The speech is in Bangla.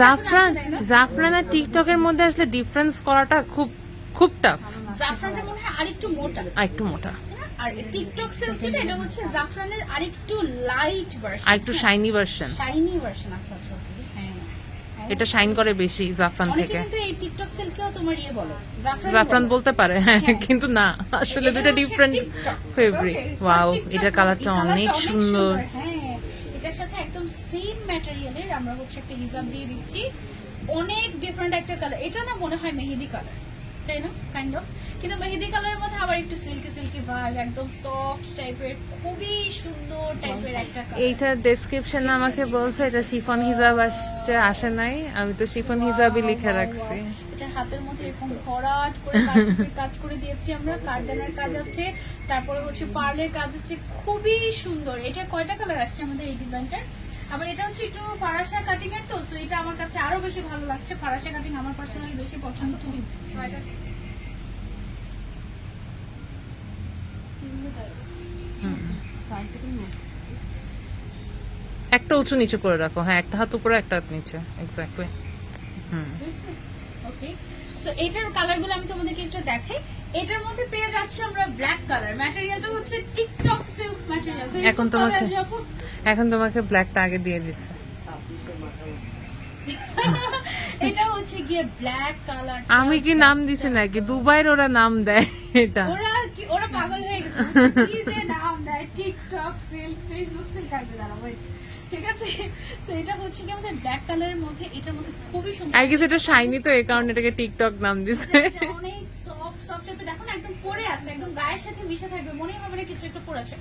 জাফরান জাফরান আর টিকটকের মধ্যে আসলে ডিফারেন্স করাটা খুব খুব টাফ জাফরানটা মনে হয় আরেকটু মোটা। আর একটু মোটা। আর টিকটক যেটা এটা হচ্ছে জাফরানের আরেকটু light version shiny version shiny version আচ্ছা আচ্ছা হ্যাঁ হ্যাঁ। এটা শাইন করে বেশি জাফরান থেকে। কিন্তু এই টিকটক সিল্কেও তোমার ইয়ে বলো জাফরান বলতে পারে হ্যাঁ। কিন্তু না আসলে এটা দুটো ডিফারেন্ট ফেব্রিক ওয়াও এটার কালারটা অনেক সুন্দর। সেম ম্যাটেরিয়ালের আমরা হচ্ছে একটা হিজাব দিয়ে দিচ্ছি। অনেক ডিফারেন্ট একটা কালার এটা না মনে হয় মেহেদি কালার তাই না? কাইন্ড অফ কিন্তু মেহেদি কালারের মধ্যে আবার একটু সিল্কি সিল্কি ভাইব একদম সফট টাইপের খুবই সুন্দর টাইপের একটা কালার এইটা ডেসক্রিপশন আমাকে বলছে এটা শিফন হিজাব আসতে আসে নাই। আমি তো শিফন হিজাবই লিখে রাখছি। এটা হাতের মধ্যে এরকম ভরাট করে কাজ করে দিয়েছি আমরা। কার্ডেনের কাজ আছে তারপরে হচ্ছে পার্লের কাজ আছে। খুবই সুন্দর। এটা কয়টা কালার আসছে আমাদের এই ডিজাইনটার আবার এটা হচ্ছে একটু ফারাসা কাটিং এর তো সো এটা আমার কাছে আরও বেশি ভালো লাগছে। ফারাসা কাটিং আমার পার্সোনালি বেশি পছন্দ। তুমি একটা উঁচু নিচু করে রাখো। হ্যাঁ একটা হাত উপরে একটা হাত নিচে। এক্স্যাক্টলি হুম। ওকে সো এটার কালারগুলো আমি তোমাদেরকে একটু দেখাই। এটার মধ্যে পেয়ে যাচ্ছে আমরা ব্ল্যাক কালার ম্যাটেরিয়ালটা হচ্ছে টিকটক সিল্ক ম্যাটেরিয়াল এখন তোমাকে এখন তোমাকে ব্ল্যাকটা আগে দিয়ে দিছে। এটা হচ্ছে গিয়ে ব্ল্যাক কালার আমি কি নাম দিছি নাকি? দুবাইয়ের ওরা নাম দেয় এটা। ওরা কি ওরা পাগল হয়ে গেছে। কি যে নাম দেয়? টিকটক সিল্ক ফেসবুক সিল্ক আসবে দাঁড়া ঠিক আছে? সো এটা হচ্ছে কি আমাদের ব্ল্যাক কালারের মধ্যে এটার মধ্যে খুবই সুন্দর। আই গেস এটা শাইনি তো এই কারণে এটাকে টিকটক নাম দিছে। অনেক সফট সফট টাইপের দেখো না একদম পরে আছে একদম গায়ের সাথে মিশে থাকবে মনেই হবে না কিছু একটা পরে আছে।